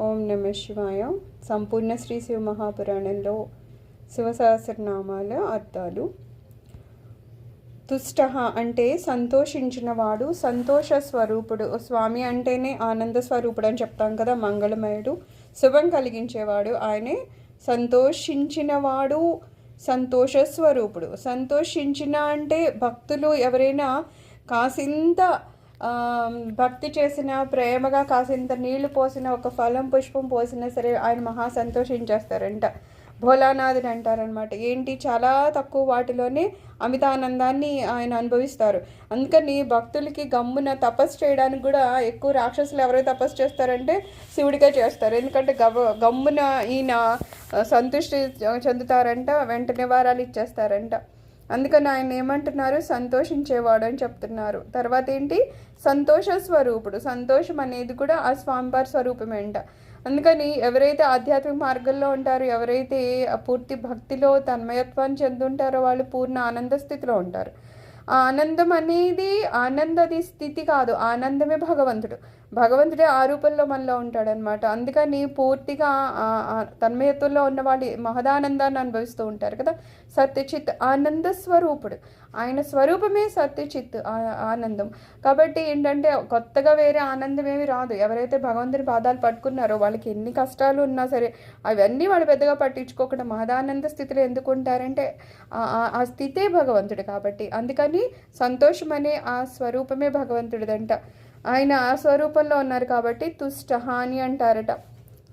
ఓం నమ శివాయ. సంపూర్ణ శ్రీ శివ మహాపురాణంలో శివసహస్రనామాల అర్థాలు. తుష్ట అంటే సంతోషించినవాడు సంతోష స్వరూపుడు. స్వామి అంటేనే ఆనంద స్వరూపుడు అని చెప్తాం కదా మంగళమయుడు. శుభం కలిగించేవాడు ఆయనే సంతోషించినవాడు సంతోష స్వరూపుడు. సంతోషించిన అంటే భక్తులు ఎవరైనా కాసింత భక్తి చేసిన ప్రేమగా కాసింత నీళ్ళు పోసిన ఒక ఫలం పుష్పం పోసినా సరే ఆయన మహా సంతోషించేస్తారంట. భోలానాథుడు అంటారనమాట ఏంటి? చాలా తక్కువ వాటిలోనే అమితానందాన్ని ఆయన అనుభవిస్తారు. అందుకని భక్తులకి గమ్మున తపస్సు చేయడానికి కూడా ఎక్కువ రాక్షసులు ఎవరైతే తపస్సు చేస్తారంటే శివుడిగా చేస్తారు. ఎందుకంటే గవ గమ్మున ఈయన సంతృష్టి చెందుతారంట వెంటనే వారాలు ఇచ్చేస్తారంట. అందుకని ఆయన ఏమంటున్నారు? సంతోషించేవాడు అని చెప్తున్నారు. తర్వాత ఏంటి? సంతోష స్వరూపుడు. సంతోషం అనేది కూడా ఆ స్వామివారి స్వరూపమేంట అందుకని ఎవరైతే ఆధ్యాత్మిక మార్గంలో ఉంటారో ఎవరైతే పూర్తి భక్తిలో తన్మయత్వాన్ని చెందుంటారో వాళ్ళు పూర్ణ ఆనంద స్థితిలో ఉంటారు. ఆనందం అనేది ఆనందది స్థితి కాదు. ఆనందమే భగవంతుడు. భగవంతుడే ఆ రూపంలో మనలో ఉంటాడనమాట అందుకని పూర్తిగా తన్మయత్వంలో ఉన్న వాళ్ళు మహదానందాన్ని అనుభవిస్తూ ఉంటారు కదా. సత్యచిత్ ఆనంద స్వరూపుడు. ఆయన స్వరూపమే సత్యచిత్ ఆనందం. కాబట్టి ఏంటంటే కొత్తగా వేరే ఆనందం ఏమి రాదు. ఎవరైతే భగవంతుని పాదాలు పట్టుకున్నారో వాళ్ళకి ఎన్ని కష్టాలు ఉన్నా సరే అవన్నీ వాళ్ళు పెద్దగా పట్టించుకోకుండా మహదానంద స్థితిలో ఎందుకు ఉంటారంటే ఆ- ఆ- ఆ స్థితే భగవంతుడు కాబట్టి. అందుకని సంతోషం అనే ఆ స్వరూపమే భగవంతుడిదంట. ఆయన ఆ స్వరూపంలో ఉన్నారు కాబట్టి తుష్ట అని అంటారట.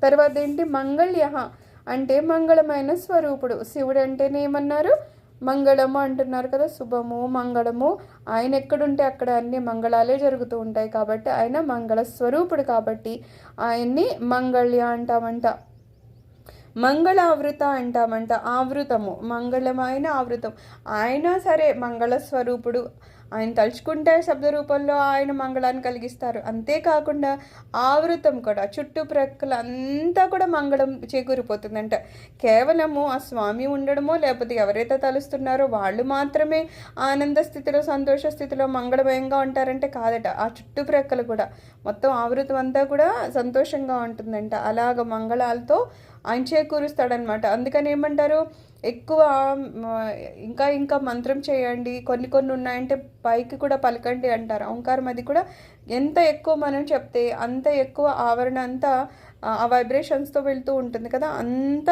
తర్వాత ఏంటి? మంగళ్యహ అంటే మంగళమైన స్వరూపుడు. శివుడు అంటేనే ఏమన్నారు? మంగళము అంటున్నారు కదా శుభము మంగళము. ఆయన ఎక్కడుంటే అక్కడ అన్ని మంగళాలే జరుగుతూ ఉంటాయి కాబట్టి ఆయన మంగళ స్వరూపుడు కాబట్టి ఆయన్ని మంగళ్య అంటామంట. మంగళావృత అంటామంట. ఆవృతము. మంగళమైన ఆవృతం. ఆయన సరే మంగళ స్వరూపుడు ఆయన తలుచుకుంటే శబ్ద రూపంలో ఆయన మంగళాన్ని కలిగిస్తారు. అంతేకాకుండా ఆవృతం కూడా చుట్టుప్రక్కల అంతా కూడా మంగళం చేకూరిపోతుందంట. కేవలము ఆ స్వామి ఉండడమో లేకపోతే ఎవరైతే తలుస్తున్నారో వాళ్ళు మాత్రమే ఆనంద స్థితిలో సంతోష స్థితిలో మంగళమయంగా ఉంటారంటే కాదట. ఆ చుట్టుప్రక్కల కూడా మొత్తం ఆవృతం అంతా కూడా సంతోషంగా ఉంటుందంట. అలాగ మంగళాలతో ఆయన చేకూరుస్తాడనమాట అందుకని ఏమంటారు? ఎక్కువ ఇంకా ఇంకా మంత్రం చేయండి. కొన్ని కొన్ని ఉన్నాయంటే పైకి కూడా పలకండి అంటారు. ఓంకారం అది కూడా ఎంత ఎక్కువ మనం చెప్తే అంత ఎక్కువ ఆవరణ అంతా ఆ, వైబ్రేషన్స్తో వెళ్తూ ఉంటుంది కదా అంత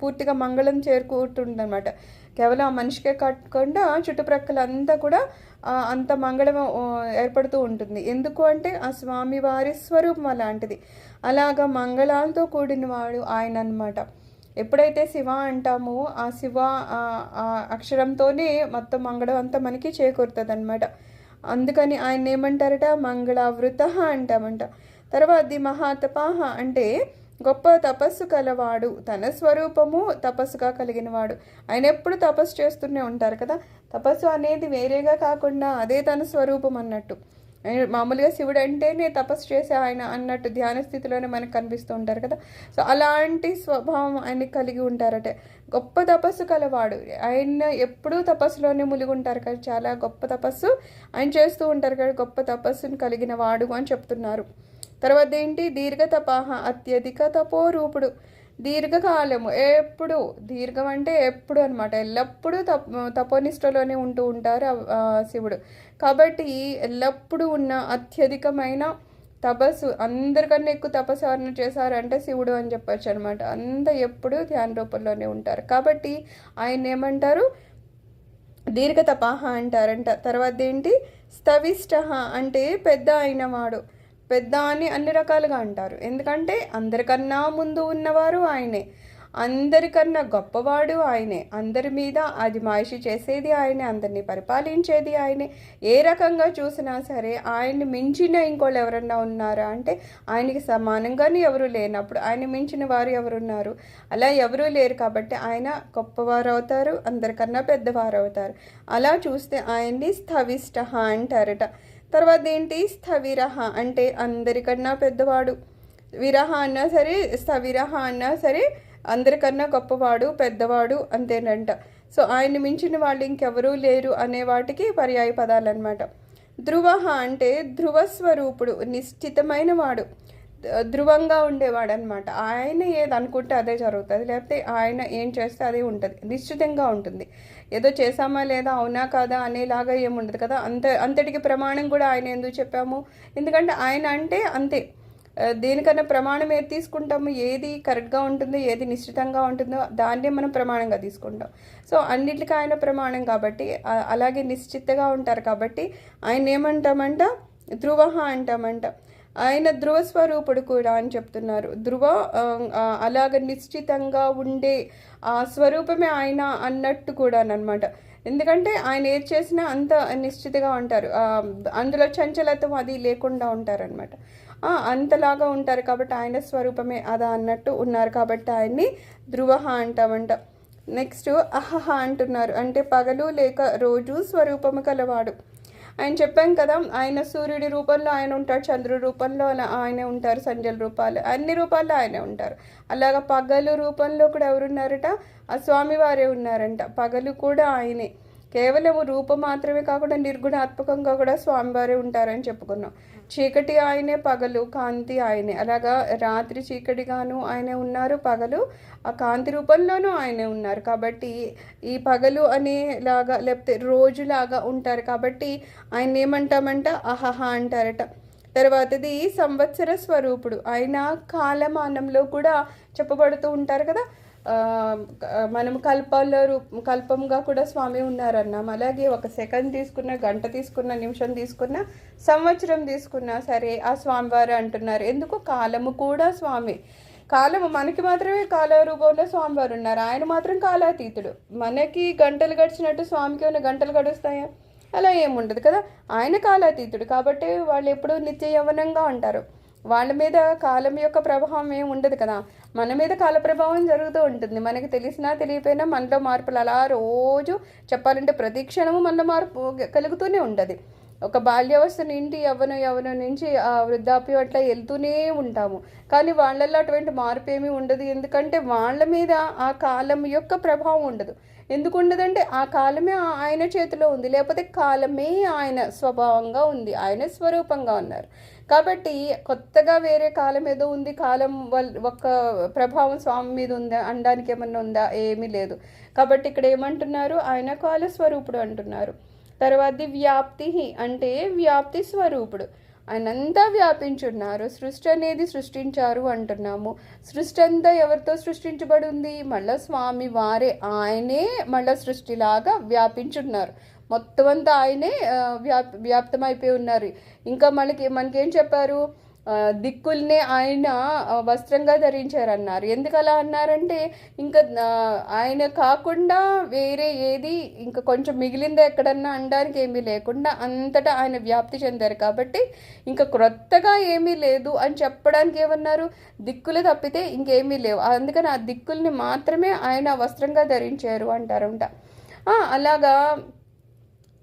పూర్తిగా మంగళం చేరుకుంటుంది అనమాట కేవలం ఆ మనిషికే కాకుండా చుట్టుప్రక్కల అంతా కూడా అంత మంగళం ఏర్పడుతూ ఉంటుంది. ఎందుకు అంటే ఆ స్వామివారి స్వరూపం అలాంటిది. అలాగా మంగళాలతో కూడినవాడు ఆయన అనమాట ఎప్పుడైతే శివ అంటామో ఆ శివ అక్షరంతోనే మొత్తం మంగళం అంతా మనకి చేకూరుతుంది అనమాట అందుకని ఆయన ఏమంటారట మంగళావృత అంటామంట. తర్వాత మహాతపాహ అంటే గొప్ప తపస్సు కలవాడు. తన స్వరూపము తపస్సుగా కలిగినవాడు. ఆయన ఎప్పుడు తపస్సు చేస్తూనే ఉంటారు కదా. తపస్సు అనేది వేరేగా కాకుండా అదే తన స్వరూపం అన్నట్టు. ఆయన మామూలుగా శివుడు అంటేనే తపస్సు చేసే ఆయన అన్నట్టు ధ్యాన స్థితిలోనే మనకు కనిపిస్తూ ఉంటారు కదా. సో అలాంటి స్వభావం ఆయన కలిగి ఉంటారట. గొప్ప తపస్సు కలవాడు. ఆయన ఎప్పుడూ తపస్సులోనే మునిగి ఉంటారు కదా. చాలా గొప్ప తపస్సు ఆయన చేస్తూ ఉంటారు కదా. గొప్ప తపస్సును కలిగిన వాడు అని చెప్తున్నారు. తర్వాత ఏంటి? దీర్ఘ తపహ అత్యధిక తపోరూపుడు. దీర్ఘకాలము ఎప్పుడు దీర్ఘం అంటే ఎప్పుడు అనమాట ఎల్లప్పుడూ తప్ తపోనిష్టలోనే ఉంటూ ఉంటారు శివుడు. కాబట్టి ఎల్లప్పుడూ ఉన్న అత్యధికమైన తపస్సు అందరికన్నా ఎక్కువ తపస్సు ఎవరైనా చేశారంటే శివుడు అని చెప్పొచ్చు అనమాట అంత ఎప్పుడు ధ్యాన రూపంలోనే ఉంటారు. కాబట్టి ఆయన ఏమంటారు? దీర్ఘ తపాహ అంటారంట. తర్వాత ఏంటి? స్థవిష్ట అంటే పెద్ద అయినవాడు. పెద్ద అని అన్ని రకాలుగా అంటారు. ఎందుకంటే అందరికన్నా ముందు ఉన్నవారు ఆయనే. అందరికన్నా గొప్పవాడు ఆయనే. అందరి మీద అది మాయిషి చేసేది ఆయనే. అందరినీ పరిపాలించేది ఆయనే. ఏ రకంగా చూసినా సరే ఆయన్ని మించిన ఇంకోళ్ళు ఎవరన్నా ఉన్నారా? అంటే ఆయనకి సమానంగానే ఎవరు లేనప్పుడు ఆయన మించిన వారు ఎవరున్నారు? అలా ఎవరూ లేరు కాబట్టి ఆయన గొప్పవారు అవుతారు అందరికన్నా పెద్దవారు అవుతారు. అలా చూస్తే ఆయన్ని స్థవిష్ట అంటారట. తర్వాత ఏంటి స్థవిరహ అంటే అందరికన్నా పెద్దవాడు. విరహ అన్నా సరే స్థవిరహ అన్నా సరే అందరికన్నా గొప్పవాడు పెద్దవాడు అంతేనంట. సో ఆయన మించిన వాళ్ళు ఇంకెవరూ లేరు అనే వాటికి పర్యాయ పదాలు అనమాట ధ్రువ అంటే ధ్రువస్వరూపుడు నిశ్చితమైన వాడు. ధృవంగా ఉండేవాడనమాట ఆయన ఏది అనుకుంటే అదే జరుగుతుంది. లేకపోతే ఆయన ఏం చేస్తే అదే ఉంటుంది. నిశ్చితంగా ఉంటుంది. ఏదో చేసామా లేదా అవునా కాదా అనేలాగా ఏముండదు కదా. అంత అంతటికి ప్రమాణం కూడా ఆయన ఎందుకు చెప్పాము? ఎందుకంటే ఆయన అంటే అంతే. దేనికన్నా ప్రమాణం ఏది తీసుకుంటాము? ఏది కరెక్ట్గా ఉంటుందో ఏది నిశ్చితంగా ఉంటుందో దాన్నే మనం ప్రమాణంగా తీసుకుంటాం. సో అన్నిటికీ ఆయన ప్రమాణం కాబట్టి అలాగే నిశ్చితగా ఉంటారు కాబట్టి ఆయన ఏమంటామంట ధ్రువ అంటామంట. ఆయన ధ్రువ స్వరూపుడు కూడా అని చెప్తున్నారు. ధ్రువ అలాగ నిశ్చితంగా ఉండే ఆ స్వరూపమే ఆయన అన్నట్టు కూడా అనమాట ఎందుకంటే ఆయన ఏది చేసినా అంత నిశ్చితగా ఉంటారు. అందులో చంచలత్వం అది లేకుండా ఉంటారనమాట అంతలాగా ఉంటారు కాబట్టి ఆయన స్వరూపమే అదా అన్నట్టు ఉన్నారు కాబట్టి ఆయన్ని ధ్రువ అంటామంట. నెక్స్ట్ అహహ అంటున్నారు. అంటే పగలు లేక రోజు స్వరూపము కలవాడు. ఆయన చెప్పాం కదా ఆయన సూర్యుడి రూపంలో ఆయన ఉంటాడు చంద్రుడి రూపంలో అలా ఉంటారు సంజల రూపాలు అన్ని రూపాల్లో ఆయనే ఉంటారు. అలాగా పగలు రూపంలో కూడా ఎవరున్నారట? ఆ స్వామివారే ఉన్నారంట. పగలు కూడా ఆయనే. కేవలం రూపం మాత్రమే కాకుండా నిర్గుణాత్మకంగా కూడా స్వామివారే ఉంటారని చెప్పుకున్నాం. చీకటి ఆయనే పగలు కాంతి ఆయనే. అలాగా రాత్రి చీకటిగాను ఆయనే ఉన్నారు పగలు ఆ కాంతి రూపంలోనూ ఆయనే ఉన్నారు. కాబట్టి ఈ పగలు అనేలాగా లేకపోతే రోజులాగా ఉంటారు. కాబట్టి ఆయన ఏమంటామంట? అహహ అంటారట. తర్వాతది సంవత్సర స్వరూపుడు. ఆయన కాలమానంలో కూడా చెప్పబడుతూ ఉంటారు కదా మనం కల్పాల్లో రూపం కల్పంగా కూడా స్వామి ఉన్నారన్నాం. అలాగే ఒక సెకండ్ తీసుకున్న గంట తీసుకున్న నిమిషం తీసుకున్న సంవత్సరం తీసుకున్నా సరే ఆ స్వామివారు అంటున్నారు. ఎందుకు? కాలము కూడా స్వామి. కాలము మనకి మాత్రమే కాల రూపంలో స్వామివారు ఉన్నారు. ఆయన మాత్రం కాలాతీతుడు. మనకి గంటలు గడిచినట్టు స్వామికి ఉన్న గంటలు గడుస్తాయా? అలా ఏముండదు కదా. ఆయన కాలాతీతుడు. కాబట్టి వాళ్ళు ఎప్పుడూ నిత్య యవ్వనంగా ఉంటారు. వాళ్ళ మీద కాలం యొక్క ప్రభావం ఏమి ఉండదు కదా. మన మీద కాల ప్రభావం జరుగుతూ ఉంటుంది. మనకి తెలిసినా తెలియపోయినా మనలో మార్పులు అలా రోజు చెప్పాలంటే ప్రతి క్షణము మనలో మార్పు కలుగుతూనే ఉంటుంది. ఒక బాల్యావస్థ నుండి యవ్వన యవ్వనం నుంచి ఆ వృద్ధాప్యం అట్లా వెళ్తూనే ఉంటాము. కానీ వాళ్ళల్లో అటువంటి మార్పు ఏమీ ఉండదు. ఎందుకంటే వాళ్ళ మీద ఆ కాలం యొక్క ప్రభావం ఉండదు. ఎందుకు ఉండదంటే ఆ కాలమే ఆయన చేతిలో ఉంది. లేకపోతే కాలమే ఆయన స్వభావంగా ఉంది. ఆయన స్వరూపంగా ఉన్నారు. కాబట్టి కొత్తగా వేరే కాలం ఏదో ఉంది. కాలం వల్ ఒక ప్రభావం స్వామి మీద ఉందా? అనడానికి ఏమన్నా ఉందా? ఏమీ లేదు. కాబట్టి ఇక్కడ ఏమంటున్నారు? ఆయన కాల స్వరూపుడు అంటున్నారు. తర్వాతది వ్యాప్తి అంటే వ్యాప్తి స్వరూపుడు. ఆయన అంతా వ్యాపించున్నారు. సృష్టి అనేది సృష్టించారు అంటున్నాము. సృష్టి అంతా ఎవరితో సృష్టించబడి ఉంది మళ్ళా స్వామి వారే. ఆయనే మళ్ళా సృష్టిలాగా వ్యాపించున్నారు. మొత్తం అంతా ఆయనే వ్యాప్ వ్యాప్తమైపోయి ఉన్నారు. ఇంకా మనకి మనకేం చెప్పారు? దిక్కుల్నే ఆయన వస్త్రంగా ధరించారన్నారు. ఎందుకు అలా అన్నారంటే ఇంకా ఆయన కాకుండా వేరే ఏది ఇంకా కొంచెం మిగిలిందా ఎక్కడన్నా అనడానికి ఏమీ లేకుండా అంతటా ఆయన వ్యాప్తి చెందారు కాబట్టి ఇంకా క్రొత్తగా ఏమీ లేదు అని చెప్పడానికి ఏమన్నారు? దిక్కులు తప్పితే ఇంకేమీ లేవు. అందుకని ఆ దిక్కుల్ని మాత్రమే ఆయన వస్త్రంగా ధరించారు అంటారంట. అలాగా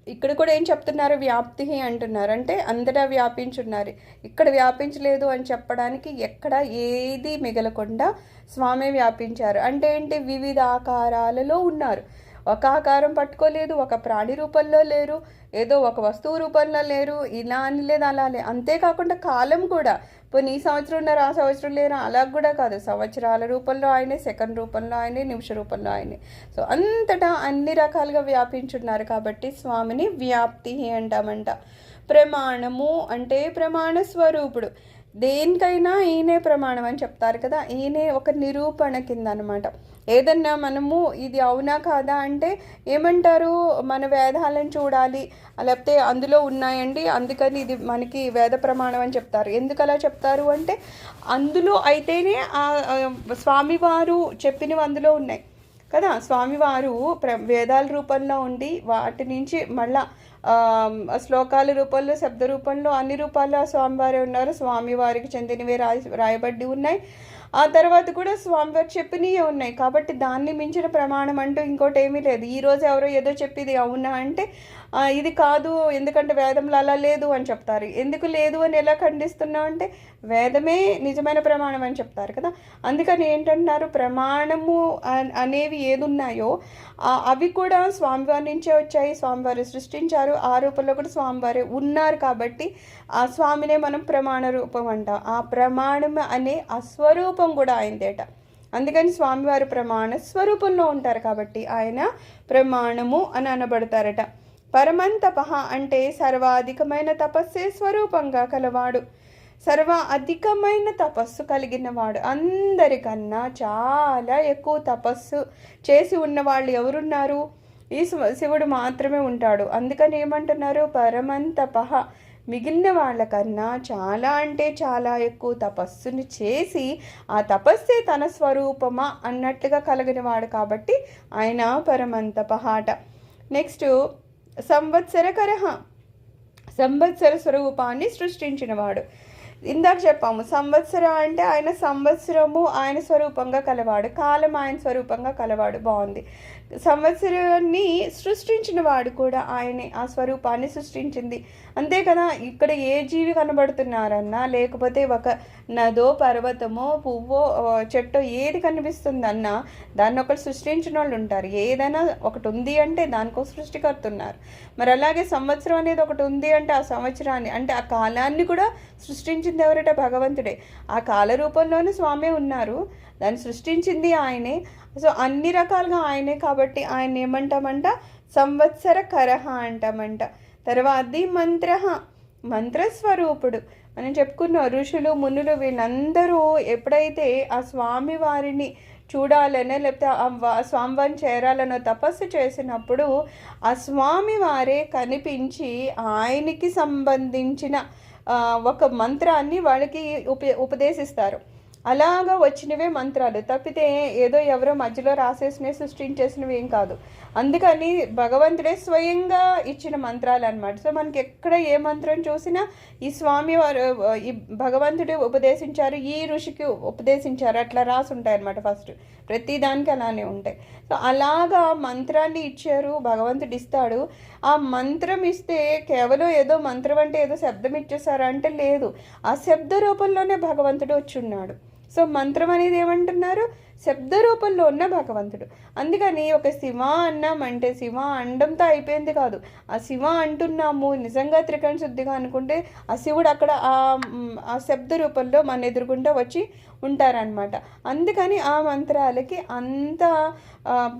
ఇక్కడ కూడా ఏం చెప్తున్నారు? వ్యాప్తి అంటున్నారు. అంటే అంతటా వ్యాపించున్నారు. ఇక్కడ వ్యాపించలేదు అని చెప్పడానికి ఎక్కడ ఏది మిగలకుండా స్వామి వ్యాపించారు. అంటే ఏంటి? వివిధ ఆకారాలలో ఉన్నారు. ఒక ఆకారం పట్టుకోలేదు ఒక ప్రాణి రూపంలో లేరు. ఏదో ఒక వస్తువు రూపంలో లేరు ఇలా అని లేదు అలా లే అంతేకాకుండా కాలం కూడా. పోనీ ఈ సంవత్సరం ఉన్నారు ఆ సంవత్సరం లేరు అలా కూడా కాదు. సంవత్సరాల రూపంలో ఆయనే సెకండ్ రూపంలో ఆయనే నిమిష రూపంలో ఆయనే. సో అంతటా అన్ని రకాలుగా వ్యాపించున్నారు కాబట్టి స్వామిని వ్యాప్తి అంటామంట. ప్రమాణము అంటే ప్రమాణ స్వరూపుడు. దేనికైనా ఈయనే ప్రమాణం అని చెప్తారు కదా ఈయనే ఒక నిరూపణ కింద అనమాట ఏదన్నా మనము ఇది అవునా కాదా అంటే ఏమంటారు? మన వేదాలను చూడాలి లేకపోతే అందులో ఉన్నాయండి అందుకని ఇది మనకి వేద ప్రమాణం అని చెప్తారు. ఎందుకు అలా చెప్తారు అంటే అందులో అయితేనే ఆ స్వామివారు చెప్పినవి అందులో ఉన్నాయి కదా. స్వామివారు ప్ర వేదాల రూపంలో ఉండి వాటి నుంచి మళ్ళా శ్లోకాల రూపంలో శబ్ద రూపంలో అన్ని రూపాల్లో ఆ స్వామివారే ఉన్నారు. స్వామివారికి చెందినవే రాయి రాయబడి ఉన్నాయి. ఆ తర్వాత కూడా స్వామివారు చెప్పినవే ఉన్నాయి. కాబట్టి దాన్ని మించిన ప్రమాణం అంటూ ఇంకోటి ఏమీ లేదు ఈరోజు ఎవరో ఏదో చెప్పింది అవునా అంటే ఇది కాదు ఎందుకంటే వేదంలో అలా లేదు అని చెప్తారు. ఎందుకు లేదు అని ఎలా ఖండిస్తున్నావు అంటే వేదమే నిజమైన ప్రమాణం అని చెప్తారు కదా. అందుకని ఏంటంటున్నారు ప్రమాణము అనేవి ఏదున్నాయో అవి కూడా స్వామివారి నుంచే వచ్చాయి స్వామివారు సృష్టించారు ఆ రూపంలో కూడా స్వామివారే ఉన్నారు కాబట్టి ఆ స్వామినే మనం ప్రమాణ రూపం అంటాం. ఆ ప్రమాణం అనే ఆ స్వరూపం కూడా ఆయనదేట అందుకని స్వామివారు ప్రమాణ స్వరూపంలో ఉంటారు కాబట్టి ఆయన ప్రమాణము అని అనబడతారట. పరమంతపహ అంటే సర్వ అధికమైన తపస్సే స్వరూపంగా కలవాడు. సర్వ అధికమైన తపస్సు కలిగిన వాడు అందరికన్నా చాలా ఎక్కువ తపస్సు చేసి ఉన్న వాళ్ళు ఎవరున్నారు? ఈ శివుడు మాత్రమే ఉంటాడు. అందుకని ఏమంటున్నారు? పరమంతపహ మిగిలిన వాళ్ళకన్నా చాలా అంటే చాలా ఎక్కువ తపస్సుని చేసి ఆ తపస్సే తన స్వరూపమా అన్నట్లుగా కలిగిన వాడు కాబట్టి ఆయన పరమంతపహాట. నెక్స్ట్ సంవత్సరకర సంవత్సర స్వరూపాన్ని సృష్టించినవాడు. ఇందాక చెప్పాము సంవత్సర అంటే ఆయన సంవత్సరము ఆయన స్వరూపంగా కలవాడు కాలం ఆయన స్వరూపంగా కలవాడు. బాగుంది. సంవత్సరాన్ని సృష్టించిన వాడు కూడా ఆయనే. ఆ స్వరూపాన్ని సృష్టించింది. అంతే కదా ఇక్కడ ఏ జీవి కనబడుతున్నారన్నా లేకపోతే ఒక నదో పర్వతమో పువ్వో చెట్టో ఏది కనిపిస్తుందన్నా దాన్ని ఒకటి సృష్టించిన వాళ్ళు ఉంటారు. ఏదైనా ఒకటి ఉంది అంటే దానికో సృష్టికర్త ఉన్నారు మరి అలాగే సంవత్సరం అనేది ఒకటి ఉంది అంటే ఆ సంవత్సరాన్ని అంటే ఆ కాలాన్ని కూడా సృష్టించింది ఎవరట భగవంతుడే. ఆ కాల రూపంలోనే స్వామి ఉన్నారు. దాన్ని సృష్టించింది ఆయనే. సో అన్ని రకాలుగా ఆయనే కాబట్టి ఆయన ఏమంటామంట? సంవత్సర కరహ అంటామంట. తర్వాతది మంత్ర మంత్రస్వరూపుడు. మనం చెప్పుకున్నాం ఋషులు మునులు వీళ్ళందరూ ఎప్పుడైతే ఆ స్వామి వారిని చూడాలనో లేకపోతే ఆ స్వామివారిని చేరాలనో తపస్సు చేసినప్పుడు ఆ స్వామి వారే కనిపించి ఆయనకి సంబంధించిన ఒక మంత్రాన్ని వాళ్ళకి ఉప ఉపదేశిస్తారు. అలాగా వచ్చినవే మంత్రాలు. తప్పితే ఏదో ఎవరో మధ్యలో రాసేసినవి సృష్టించేసినవి ఏం కాదు. అందుకని భగవంతుడే స్వయంగా ఇచ్చిన మంత్రాలు అన్నమాట సో మనకి ఎక్కడ ఏ మంత్రం చూసినా ఈ స్వామి వారు ఈ భగవంతుడే ఉపదేశించారు ఈ ఋషికి ఉపదేశించారు అట్లా రాసి ఉంటాయి అనమాట ఫస్ట్. ప్రతి దానికి అలానే ఉంటాయి. సో అలాగా మంత్రాన్ని ఇచ్చారు భగవంతుడు ఇస్తాడు. ఆ మంత్రం ఇస్తే కేవలం ఏదో మంత్రం అంటే ఏదో శబ్దం ఇచ్చేసారంటే లేదు. ఆ శబ్ద రూపంలోనే భగవంతుడు వచ్చి ఉన్నాడు సో మంత్రం అనేది ఏమంటున్నారు? శబ్ద రూపంలో ఉన్న భగవంతుడు. అందుకని ఒక శివ అన్నామంటే శివ అండంతో అయిపోయింది కాదు. ఆ శివ అంటున్నాము. నిజంగా త్రికరణ శుద్ధిగా అనుకుంటే ఆ శివుడు అక్కడ ఆ ఆ శబ్ద రూపంలో మన ఎదురుగుండా వచ్చి ఉంటారనమాట అందుకని ఆ మంత్రాలకి అంత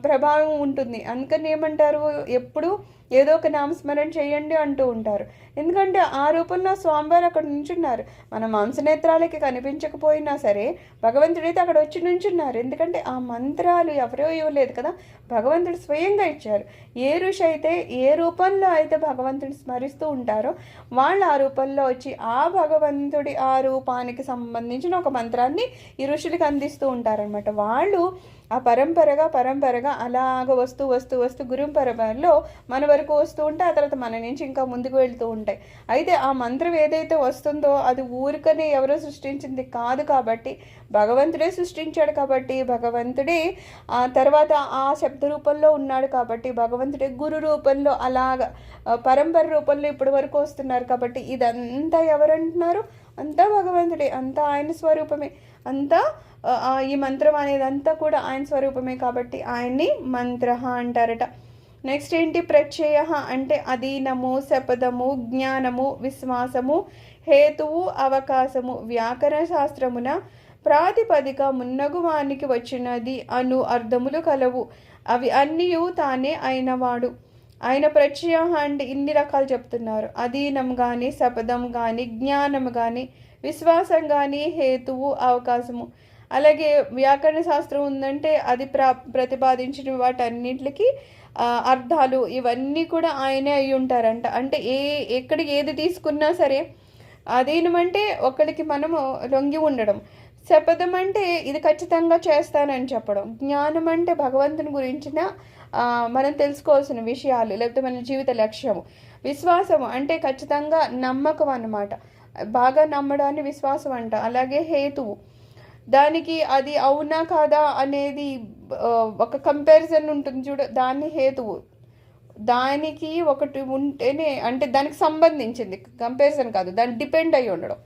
ప్రభావం ఉంటుంది. అందుకని ఏమంటారు? ఎప్పుడు ఏదో ఒక నామస్మరణ చేయండి అంటూ ఉంటారు. ఎందుకంటే ఆ రూపంలో స్వామివారు అక్కడ నుంచున్నారు. మన మాంసనేత్రాలకి కనిపించకపోయినా సరే భగవంతుడైతే అక్కడ వచ్చి నుంచున్నారు. ఎందుకంటే ఆ మంత్రాలు ఎవరో ఇవ్వలేదు కదా భగవంతుడు స్వయంగా ఇచ్చారు. ఏ ఋషి అయితే ఏ రూపంలో అయితే భగవంతుడు స్మరిస్తూ ఉంటారో వాళ్ళు ఆ రూపంలో వచ్చి ఆ భగవంతుడి ఆ రూపానికి సంబంధించిన ఒక మంత్రాన్ని ఈ ఋషులకి అందిస్తూ ఉంటారనమాట వాళ్ళు ఆ పరంపరగా పరంపరగా అలాగ వస్తూ వస్తూ వస్తూ గురు పరంపరలో మన వరకు వస్తూ ఉంటే ఆ తర్వాత మన నుంచి ఇంకా ముందుకు వెళ్తూ ఉంటాయి. అయితే ఆ మంత్రం ఏదైతే వస్తుందో అది ఊరికనే ఎవరో సృష్టించింది కాదు కాబట్టి భగవంతుడే సృష్టించాడు కాబట్టి భగవంతుడే ఆ తర్వాత ఆ శబ్ద రూపంలో ఉన్నాడు కాబట్టి భగవంతుడే గురు రూపంలో అలాగ పరంపర రూపంలో ఇప్పటి వరకు వస్తున్నారు కాబట్టి ఇదంతా ఎవరంటున్నారు? అంతా భగవంతుడే అంతా ఆయన స్వరూపమే. అంతా ఈ మంత్రం అనేదంతా కూడా ఆయన స్వరూపమే కాబట్టి ఆయన్ని మంత్ర అంటారట. నెక్స్ట్ ఏంటి? ప్రత్యయ అంటే అధీనము శపథము జ్ఞానము విశ్వాసము హేతువు అవకాశము. వ్యాకరణ శాస్త్రమున ప్రాతిపదిక మున్నగువానికి వచ్చినది అను అర్థములు కలవు. అవి అన్నీ తానే అయినవాడు. ఆయన ప్రత్యయ అంటే ఇన్ని రకాలు చెప్తున్నారు. అధీనం కానీ శపథం కానీ జ్ఞానం కానీ విశ్వాసం కానీ హేతువు అవకాశము. అలాగే వ్యాకరణ శాస్త్రం ఉందంటే అది ప్ర ప్రతిపాదించిన వాటన్నిటికి అర్థాలు ఇవన్నీ కూడా ఆయనే అయి ఉంటారంట. అంటే ఏ ఎక్కడ ఏది తీసుకున్నా సరే అధీనమంటే ఒకరికి మనము లొంగి ఉండడం. శపథం అంటే ఇది ఖచ్చితంగా చేస్తానని చెప్పడం. జ్ఞానం అంటే భగవంతుని గురించిన మనం తెలుసుకోవాల్సిన విషయాలు లేకపోతే మన జీవిత లక్ష్యము. విశ్వాసం అంటే ఖచ్చితంగా నమ్మకం అన్నమాట. బాగా నమ్మడాన్ని విశ్వాసం అంట అలాగే హేతువు. దానికి అది అవునా కాదా అనేది ఒక కంపారిజన్ ఉంటుంది చూడ దాన్ని హేతువు. దానికి ఒకటి ఉంటేనే అంటే దానికి సంబంధించింది కంపారిజన్ కాదు దాన్ని డిపెండ్ అయి ఉండడం.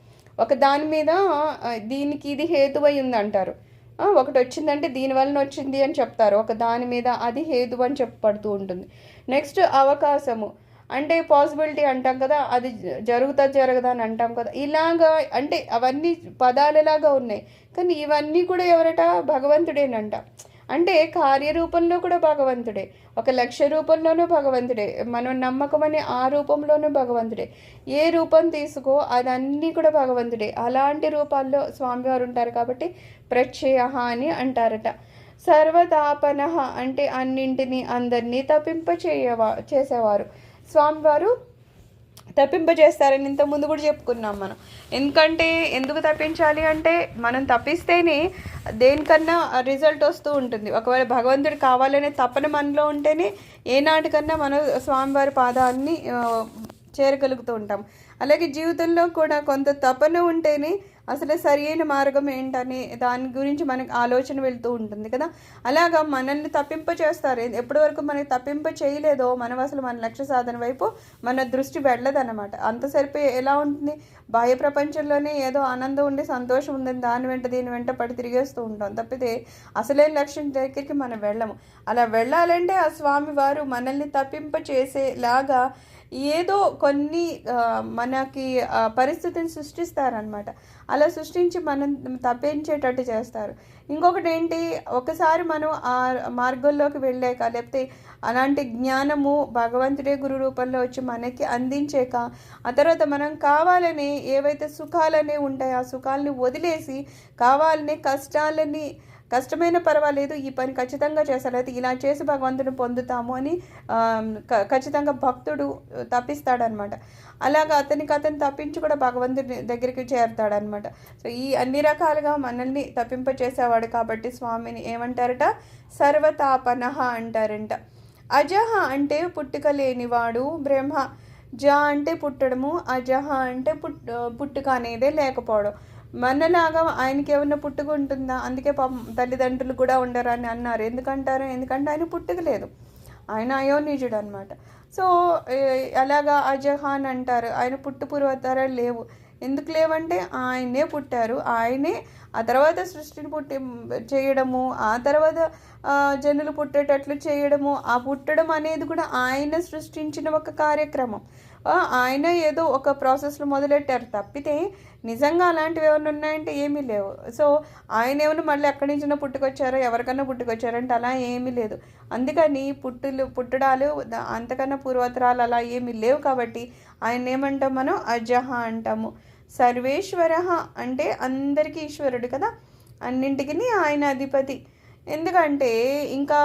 ఒక దాని మీద దీనికి ఇది హేతువై ఉంది అంటారు ఒకటి వచ్చిందంటే దీని వలన వచ్చింది అని చెప్తారు. ఒక దాని మీద అది హేతు అని చెప్పబడుతూ ఉంటుంది. నెక్స్ట్ అవకాశము. అంటే పాసిబిలిటీ అంటాం కదా అది జరుగుతా జరగదా అని అంటాం కదా. ఇలాగా అంటే అవన్నీ పదాలలాగా ఉన్నాయి. కానీ ఇవన్నీ కూడా ఎవరట? భగవంతుడేనంట అంటే. కార్యరూపంలో కూడా భగవంతుడే. ఒక లక్ష్య రూపంలోనూ భగవంతుడే. మనం నమ్మకం అనే ఆ రూపంలోనూ భగవంతుడే. ఏ రూపం తీసుకో అదన్నీ కూడా భగవంతుడే. అలాంటి రూపాల్లో స్వామివారు ఉంటారు కాబట్టి ప్రత్యయ అని అంటారట. సర్వతాపన అంటే అన్నింటినీ అందరినీ తప్పింప చేయవా చేసేవారు. స్వామివారు తప్పింపజేస్తారని ఇంత ముందు కూడా చెప్పుకున్నాం మనం. ఎందుకంటే ఎందుకు తప్పించాలి అంటే మనం తప్పిస్తేనే దేనికన్నా రిజల్ట్ వస్తూ ఉంటుంది. ఒకవేళ భగవంతుడు కావాలనే తపన మనలో ఉంటేనే ఏనాటికన్నా మన స్వామివారి పాదాన్ని చేరగలుగుతూ ఉంటాం. అలాగే జీవితంలో కూడా కొంత తపన ఉంటేనే అసలు సరి అయిన మార్గం ఏంటని దాని గురించి మనకి ఆలోచన వెళ్తూ ఉంటుంది కదా. అలాగా మనల్ని తప్పింప చేస్తారు. ఎప్పటి వరకు మనకి తప్పింప చేయలేదో మనం అసలు మన లక్ష్య సాధన వైపు మన దృష్టి వెళ్ళదన్నమాట. అంత సరిపోయి ఎలా ఉంటుంది? బాహ్య ప్రపంచంలోనే ఏదో ఆనందం ఉండి సంతోషం ఉందని దాని వెంట దీని వెంట పడి తిరిగేస్తూ ఉంటాం. తప్పితే అసలేని లక్ష్యం దగ్గరికి మనం వెళ్ళము. అలా వెళ్ళాలంటే ఆ స్వామి వారు మనల్ని తప్పింప చేసేలాగా ఏదో కొన్ని మనకి పరిస్థితిని సృష్టిస్తారనమాట అలా సృష్టించి మనం తప్పించేటట్టు చేస్తారు. ఇంకొకటి ఏంటి ఒకసారి మనం ఆ మార్గంలోకి వెళ్ళాక లేకపోతే అలాంటి జ్ఞానము భగవంతుడే గురు రూపంలో వచ్చి మనకి అందించాక ఆ తర్వాత మనం కావాలని ఏవైతే సుఖాలనే ఉంటాయో ఆ సుఖాలని వదిలేసి కావాలని కష్టాలని కష్టమైన పర్వాలేదు ఈ పని ఖచ్చితంగా చేస్తారు. ఇలా చేసి భగవంతుని పొందుతాము అని క- ఖచ్చితంగా భక్తుడు తప్పిస్తాడనమాట. అలాగా అతనికి అతను తప్పించి కూడా భగవంతుడి దగ్గరికి చేరుతాడనమాట. సో ఈ అన్ని రకాలుగా మనల్ని తప్పింపచేసేవాడు కాబట్టి స్వామిని ఏమంటారట? సర్వతాపనహ అంటారంట. అజహ అంటే పుట్టుక లేనివాడు బ్రహ్మ. జ అంటే పుట్టడము అజహ అంటే పుట్ పుట్టుక అనేదే లేకపోవడం. మనలాగా ఆయనకి ఏమన్నా పుట్టుక ఉంటుందా అందుకే పాపం తల్లిదండ్రులు కూడా ఉండరు అని అన్నారు. ఎందుకంటారు? ఎందుకంటే ఆయన పుట్టుక లేదు ఆయన అయోనిజుడు అనమాట సో అలాగా అజహాన్ అంటారు ఆయన పుట్టు పూర్వతరాలు లేవు. ఎందుకు లేవంటే ఆయనే పుట్టారు. ఆయనే ఆ తర్వాత సృష్టిని పుట్టి చేయడము ఆ తర్వాత జనులు పుట్టేటట్లు చేయడము ఆ పుట్టడం అనేది కూడా ఆయన సృష్టించిన ఒక కార్యక్రమం. ఆయన ఏదో ఒక ప్రాసెస్లో మొదలెట్టారు. తప్పితే నిజంగా అలాంటివి ఏమైనా ఉన్నాయంటే ఏమీ లేవు. సో ఆయన ఏమైనా మళ్ళీ ఎక్కడి నుంచినా పుట్టుకొచ్చారో ఎవరికన్నా పుట్టుకొచ్చారంటే అలా ఏమీ లేదు. అందుకని పుట్టులు పుట్టడాలు అంతకన్నా పూర్వతరాలు అలా ఏమీ లేవు కాబట్టి ఆయన ఏమంటాం మనం? అజహ అంటాము. సర్వేశ్వర అంటే అందరికీ ఈశ్వరుడు కదా? అన్నింటికి ఆయన అధిపతి. ఎందుకంటే ఇంకా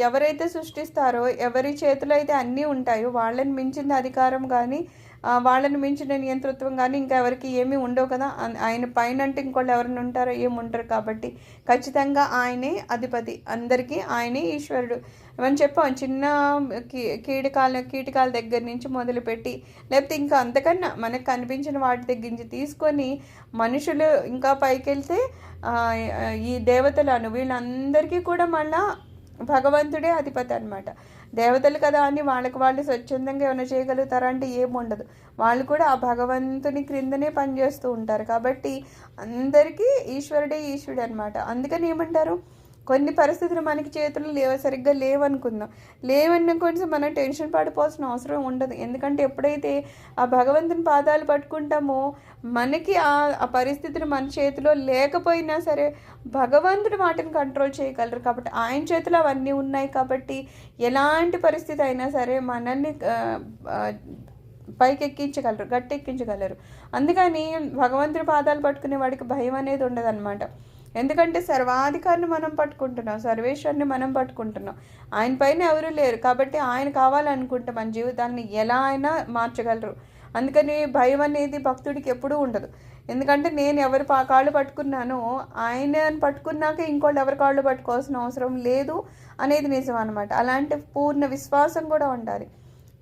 ఎవరైతే సృష్టిస్తారో ఎవరి చేతిలో అయితే అన్నీ ఉంటాయో వాళ్ళని మించిన అధికారం కానీ వాళ్ళని మించిన నియంతృత్వం కానీ ఇంకా ఎవరికి ఏమీ ఉండవు కదా. ఆయన పైన అంటే ఇంకోళ్ళు ఎవరైనా ఉంటారో ఏముంటారు కాబట్టి ఖచ్చితంగా ఆయనే అధిపతి. అందరికీ ఆయనే ఈశ్వరుడు. మనం చెప్పాం చిన్న కీ కీటకాల కీటకాల దగ్గర నుంచి మొదలుపెట్టి లేకపోతే ఇంకా అంతకన్నా మనకు కనిపించిన వాటి దగ్గర నుంచి తీసుకొని మనుషులు ఇంకా పైకెళ్తే ఈ దేవతలను వీళ్ళందరికీ కూడా మళ్ళా భగవంతుడే అధిపతి అనమాట దేవతలు కదా అని వాళ్ళకి వాళ్ళు స్వచ్ఛందంగా ఏమైనా చేయగలుగుతారా అంటే ఏముండదు. వాళ్ళు కూడా ఆ భగవంతుని క్రిందనే పనిచేస్తూ ఉంటారు. కాబట్టి అందరికీ ఈశ్వరుడే ఈశ్వరుడు అనమాట అందుకని ఏమంటారు? కొన్ని పరిస్థితులు మనకి చేతులు లేవ సరిగ్గా లేవనుకుందాం. లేవన్న కొంచెం మనం టెన్షన్ పడిపోవాల్సిన అవసరం ఉండదు. ఎందుకంటే ఎప్పుడైతే ఆ భగవంతుని పాదాలు పట్టుకుంటామో మనకి ఆ పరిస్థితులు మన చేతిలో లేకపోయినా సరే భగవంతుడు వాటిని కంట్రోల్ చేయగలరు కాబట్టి ఆయన చేతిలో అవన్నీ ఉన్నాయి కాబట్టి ఎలాంటి పరిస్థితి అయినా సరే మనల్ని పైకెక్కించగలరు పైకి ఎక్కించగలరు గట్టి ఎక్కించగలరు అందుకని భగవంతుడి పాదాలు పట్టుకునే వాడికి భయం అనేది ఉండదన్నమాట. ఎందుకంటే సర్వాధికారిని మనం పట్టుకుంటున్నాం సర్వేశ్వరుని మనం పట్టుకుంటున్నాం. ఆయన పైన ఎవరూ లేరు కాబట్టి ఆయన కావాలనుకుంటే మన జీవితాన్ని ఎలా అయినా మార్చగలరు. అందుకని భయం అనేది భక్తుడికి ఎప్పుడూ ఉండదు. ఎందుకంటే నేను ఎవరి పా కాళ్ళు పట్టుకున్నానో ఆయన పట్టుకున్నాక ఇంకోళ్ళు ఎవరి కాళ్ళు పట్టుకోవాల్సిన అవసరం లేదు అనేది నిజం అనమాట అలాంటి పూర్ణ విశ్వాసం కూడా ఉండాలి.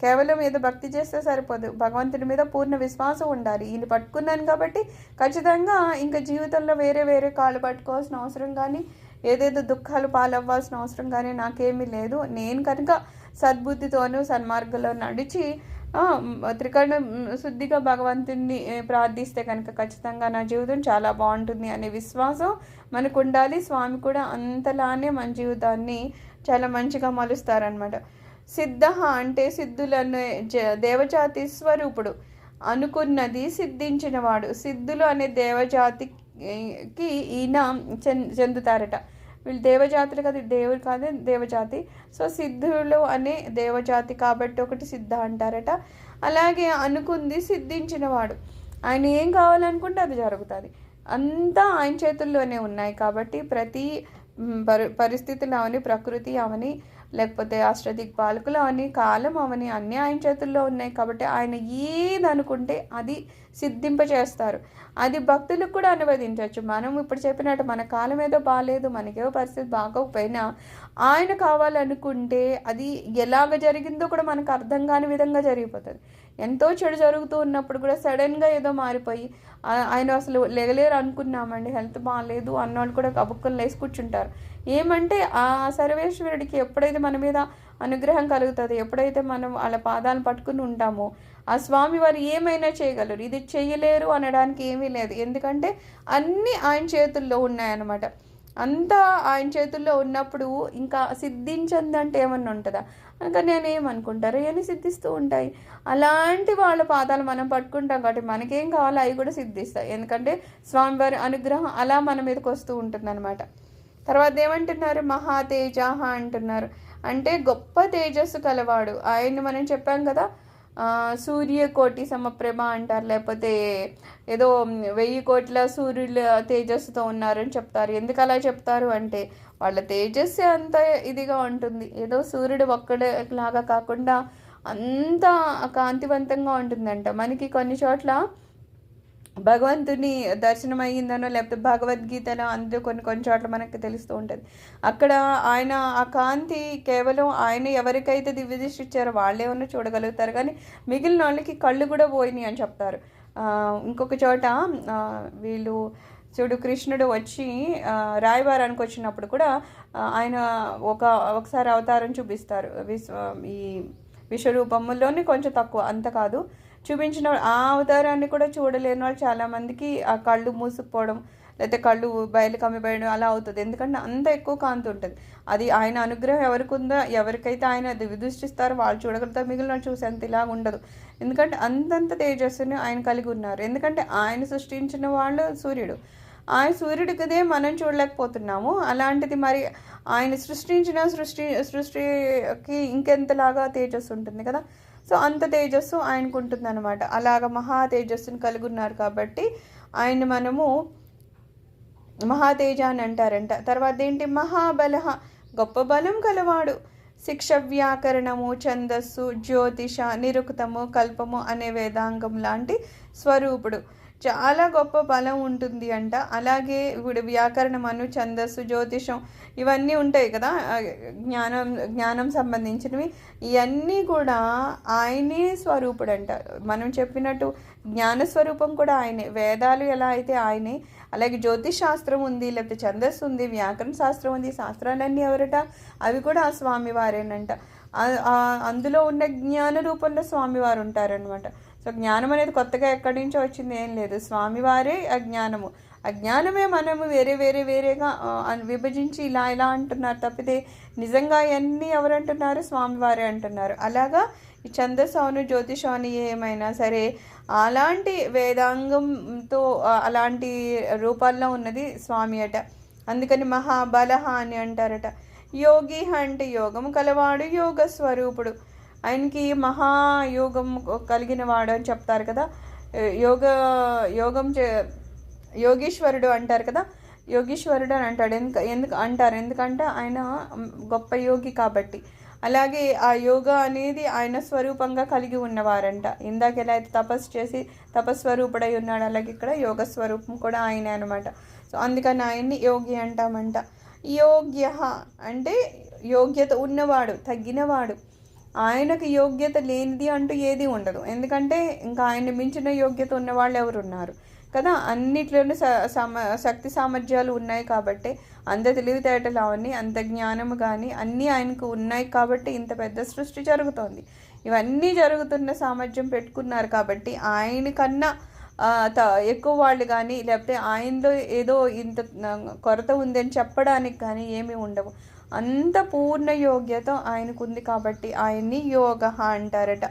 కేవలం ఏదో భక్తి చేస్తే సరిపోదు. భగవంతుడి మీద పూర్ణ విశ్వాసం ఉండాలి. ఈయన పట్టుకున్నాను కాబట్టి ఖచ్చితంగా ఇంకా జీవితంలో వేరే వేరే కాళ్ళు పట్టుకోవాల్సిన అవసరం కానీ ఏదేదో దుఃఖాలు పాలవ్వాల్సిన అవసరం కానీ నాకేమీ లేదు. నేను కనుక సద్బుద్ధితోనూ సన్మార్గంలో నడిచి త్రికరణ శుద్ధిగా భగవంతుడిని ప్రార్థిస్తే కనుక ఖచ్చితంగా నా జీవితం చాలా బాగుంటుంది అనే విశ్వాసం మనకు ఉండాలి స్వామి కూడా అంతలానే మన జీవితాన్ని చాలా మంచిగా మలుస్తారనమాట సిద్ధ అంటే సిద్ధులను జ- దేవజాతి స్వరూపుడు అనుకున్నది సిద్ధించినవాడు. సిద్ధులు అనే దేవజాతికి ఈయన చెందుతారట. వీళ్ళు దేవజాతులు కదా దేవుడు కాదు దేవజాతి. సో సిద్ధులు అనే దేవజాతి కాబట్టి ఒకటి సిద్ధ అంటారట. అలాగే అనుకుంది సిద్ధించినవాడు ఆయన ఏం కావాలనుకుంటే అది జరుగుతుంది. అంతా ఆయన చేతుల్లోనే ఉన్నాయి కాబట్టి ప్రతి పరి పరిస్థితులు అవని ప్రకృతి అవని లేకపోతే అష్టదిక్పాలకులు అవని కాలం అవని అన్నీ ఆయన చేతుల్లో ఉన్నాయి కాబట్టి ఆయన ఏది అనుకుంటే అది సిద్ధింపచేస్తారు అది భక్తులకు కూడా అనువదించవచ్చు. మనం ఇప్పుడు చెప్పినట్టు మన కాలం ఏదో బాగాలేదు మనకేదో పరిస్థితి బాగోకపోయినా ఆయన కావాలనుకుంటే అది ఎలాగ జరిగిందో కూడా మనకు అర్థం కాని విధంగా జరిగిపోతుంది. ఎంతో చెడు జరుగుతూ ఉన్నప్పుడు కూడా సడన్గా ఏదో మారిపోయి ఆయన అసలు లేగలేరు అనుకున్నామండి హెల్త్ బాగాలేదు అన్నోళ్ళు కూడా కబుక్కలు లేసి కూర్చుంటారు. ఏమంటే ఆ సర్వేశ్వరుడికి ఎప్పుడైతే మన మీద అనుగ్రహం కలుగుతుంది ఎప్పుడైతే మనం వాళ్ళ పాదాలను పట్టుకుని ఉంటామో ఆ స్వామి వారు ఏమైనా చేయగలరు? ఇది చేయలేరు అనడానికి ఏమీ లేదు. ఎందుకంటే అన్నీ ఆయన చేతుల్లో ఉన్నాయన్నమాట. అంతా ఆయన చేతుల్లో ఉన్నప్పుడు ఇంకా సిద్ధించందంటే ఏమన్నా ఉంటుందా? ఇంకా నేనేమనుకుంటారు ఇవన్నీ సిద్ధిస్తూ ఉంటాయి. అలాంటి వాళ్ళ పాదాలు మనం పట్టుకుంటాం కాబట్టి మనకేం కావాలో అవి కూడా సిద్ధిస్తాయి. ఎందుకంటే స్వామివారి అనుగ్రహం అలా మన మీదకి వస్తూ ఉంటుంది తర్వాత ఏమంటున్నారు? మహాతేజ అంటున్నారు. అంటే గొప్ప తేజస్సు కలవాడు. ఆయన్ని మనం చెప్పాం కదా సూర్యకోటి సమప్రభ అంటారు లేకపోతే ఏదో వెయ్యి కోట్ల సూర్యుల తేజస్సుతో ఉన్నారని చెప్తారు. ఎందుకు అలా చెప్తారు అంటే వాళ్ళ తేజస్సు అంత ఇదిగా ఉంటుంది. ఏదో సూర్యుడు ఒక్కడే లాగా కాకుండా అంత కాంతివంతంగా ఉంటుందంట. మనకి కొన్ని చోట్ల భగవంతుని దర్శనం అయ్యిందనో లేకపోతే భగవద్గీతలో అందులో కొన్ని కొన్ని చోట్ల మనకు తెలుస్తూ ఉంటుంది. అక్కడ ఆయన ఆ కాంతి కేవలం ఆయన ఎవరికైతే దివ్య దృష్టి ఇచ్చారో వాళ్ళే ఉన్న చూడగలుగుతారు. కానీ మిగిలిన వాళ్ళకి కళ్ళు కూడా పోయినాయి అని చెప్తారు. ఇంకొక చోట వీళ్ళు చూడు కృష్ణుడు వచ్చి రాయబారానికి వచ్చినప్పుడు కూడా ఆయన ఒక ఒకసారి అవతారం చూపిస్తారు. విశ్వ ఈ విశ్వరూపములోనే కొంచెం తక్కువ అంత కాదు. చూపించిన ఆ అవతారాన్ని కూడా చూడలేని వాళ్ళు చాలామందికి ఆ కళ్ళు మూసుకుపోవడం లేకపోతే కళ్ళు బయలు కమ్మిపోయడం అలా అవుతుంది. ఎందుకంటే అంత ఎక్కువ కాంతి ఉంటుంది. అది ఆయన అనుగ్రహం ఎవరికి ఉందో ఎవరికైతే ఆయన అది విదృష్టిస్తారో వాళ్ళు చూడగలుగుతారు మిగిలిన వాళ్ళు అంత ఇలా ఉండదు. ఎందుకంటే అంతంత తేజస్సుని ఆయన కలిగి ఉన్నారు. ఎందుకంటే ఆయన సృష్టించిన వాళ్ళు సూర్యుడు. ఆయన సూర్యుడికిదే మనం చూడలేకపోతున్నాము. అలాంటిది మరి ఆయన సృష్టించిన సృష్టి సృష్టికి ఇంకెంతలాగా తేజస్సు ఉంటుంది కదా? సో అంత తేజస్సు ఆయనకు ఉంటుందన్నమాట అలాగ మహా తేజస్సుని కలిగి ఉన్నారు కాబట్టి ఆయన మనము మహాతేజ అని అంటారంట. తర్వాత ఏంటి? మహాబల గొప్ప బలం కలవాడు. శిక్ష వ్యాకరణము ఛందస్సు జ్యోతిష నిరుక్తము కల్పము అనే వేదాంగం లాంటి స్వరూపుడు. చాలా గొప్ప బలం ఉంటుంది అంట. అలాగే ఇప్పుడు వ్యాకరణం అను ఛందస్సు జ్యోతిషం ఇవన్నీ ఉంటాయి కదా. జ్ఞానం జ్ఞానం సంబంధించినవి. ఇవన్నీ కూడా ఆయనే స్వరూపుడు అంట మనం చెప్పినట్టు జ్ఞాన స్వరూపం కూడా ఆయనే. వేదాలు ఎలా అయితే ఆయనే అలాగే జ్యోతిష్ శాస్త్రం ఉంది లేకపోతే ఛందస్సు ఉంది వ్యాకరణ శాస్త్రం ఉంది శాస్త్రాలన్నీ ఎవరట? అవి కూడా ఆ స్వామి వారేనంట అందులో ఉన్న జ్ఞాన రూపంలో స్వామివారు ఉంటారనమాట సో జ్ఞానం అనేది కొత్తగా ఎక్కడి నుంచో వచ్చింది ఏం లేదు. స్వామివారే అజ్ఞానము. అజ్ఞానమే మనము వేరే వేరే వేరేగా విభజించి ఇలా ఇలా అంటున్నారు తప్పితే నిజంగా ఇవన్నీ ఎవరు అంటున్నారు స్వామివారే అంటున్నారు. అలాగా ఈ ఛందస్సు జ్యోతిషం అని ఏమైనా సరే అలాంటి వేదాంగంతో అలాంటి రూపాల్లో ఉన్నది స్వామి అట. అందుకని మహాబలహ అని అంటారట. యోగి అంటే యోగము కలవాడు యోగ స్వరూపుడు ఆయనకి మహాయోగం కలిగిన వాడు అని చెప్తారు కదా. యోగ యోగం చే యోగీశ్వరుడు అంటారు కదా. యోగీశ్వరుడు అని అంటాడు. ఎందుకు ఎందుకు అంటారు? ఎందుకంటే ఆయన గొప్ప యోగి కాబట్టి. అలాగే ఆ యోగా అనేది ఆయన స్వరూపంగా కలిగి ఉన్నవారంట. ఇందాక ఎలా అయితే తపస్సు చేసి తపస్వరూపుడై ఉన్నాడు. అలాగే ఇక్కడ యోగ స్వరూపం కూడా ఆయనే అనమాట సో అందుకని ఆయన్ని యోగి అంటామంట. యోగ్య అంటే యోగ్యత ఉన్నవాడు తగ్గినవాడు. ఆయనకు యోగ్యత లేనిది అంటూ ఏది ఉండదు. ఎందుకంటే ఇంకా ఆయన మించిన యోగ్యత ఉన్న వాళ్ళు ఎవరు ఉన్నారు కదా అన్నిట్లోనూ స సమ శక్తి సామర్థ్యాలు ఉన్నాయి కాబట్టి అంత తెలివితేటలు అవన్నీ అంత జ్ఞానము కానీ అన్నీ ఆయనకు ఉన్నాయి కాబట్టి ఇంత పెద్ద సృష్టి జరుగుతోంది. ఇవన్నీ జరుగుతున్న సామర్థ్యం పెట్టుకున్నారు కాబట్టి ఆయనకన్నా త ఎక్కువ వాళ్ళు కానీ లేకపోతే ఆయనలో ఏదో ఇంత కొరత ఉందని చెప్పడానికి కానీ ఏమీ ఉండవు. అంత పూర్ణ యోగ్యత ఆయనకుంది కాబట్టి ఆయన్ని యోగ అంటారట.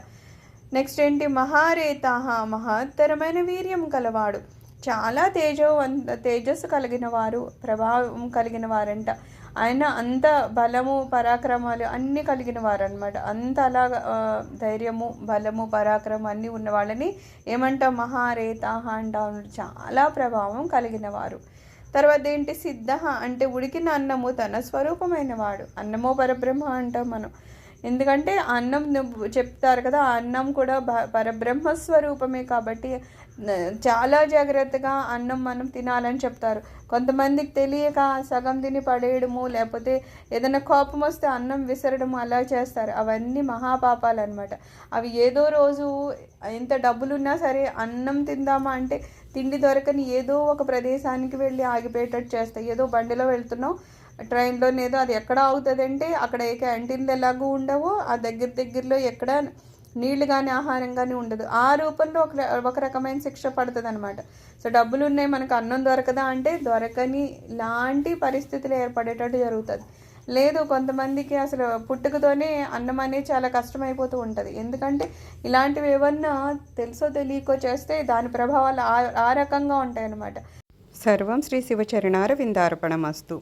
నెక్స్ట్ ఏంటి? మహారేతాహ మహత్తరమైన వీర్యం కలవాడు. చాలా తేజవంత తేజస్సు కలిగిన వారు ప్రభావం కలిగిన వారంట ఆయన అంత బలము పరాక్రమాలు అన్నీ కలిగిన వారనమాట అంత అలాగా ధైర్యము బలము పరాక్రమం అన్నీ ఉన్న వాళ్ళని ఏమంటాం? మహారేతాహ అంటాం చాలా ప్రభావం కలిగిన వారు తర్వాత ఏంటి సిద్ధ అంటే ఉడికిన అన్నము తన స్వరూపమైన వాడు అన్నమో పరబ్రహ్మ అంటాం మనం. ఎందుకంటే అన్నం చెప్తారు కదా అన్నం కూడా పరబ్రహ్మ స్వరూపమే కాబట్టి చాలా జాగ్రత్తగా అన్నం మనం తినాలని చెప్తారు. కొంతమందికి తెలియక సగం తిని పడేయడము లేకపోతే ఏదైనా కోపం వస్తే అన్నం విసరడము అలా చేస్తారు. అవన్నీ మహాపాపాలు అనమాట అవి ఏదో రోజు ఎంత డబ్బులున్నా సరే అన్నం తిందామా అంటే తిండి దొరకని ఏదో ఒక ప్రదేశానికి వెళ్ళి ఆగిపోయేటట్టు చేస్తాయి. ఏదో బండిలో వెళ్తున్నాం ట్రైన్లో ఏదో అది ఎక్కడ అవుతుంది అంటే అక్కడ ఏ క్యాంటీన్లు ఎలాగూ ఉండవో. ఆ దగ్గర దగ్గరలో ఎక్కడ నీళ్ళు కానీ ఆహారం కానీ ఉండదు. ఆ రూపంలో ఒక ఒక రకమైన శిక్ష పడుతుంది అనమాట సో డబ్బులు ఉన్నాయి మనకు అన్నం దొరకదా అంటే దొరకని లాంటి పరిస్థితులు ఏర్పడేటట్టు జరుగుతుంది. లేదు కొంతమందికి అసలు పుట్టుకతోనే అన్నం అనేది చాలా కష్టమైపోతూ ఉంటుంది. ఎందుకంటే ఇలాంటివి ఏమన్నా తెలుసో తెలియకో చేస్తే దాని ప్రభావాలు ఆ ఆ రకంగా ఉంటాయి అన్నమాట సర్వం శ్రీ శివచరణార విందార్పణమస్తు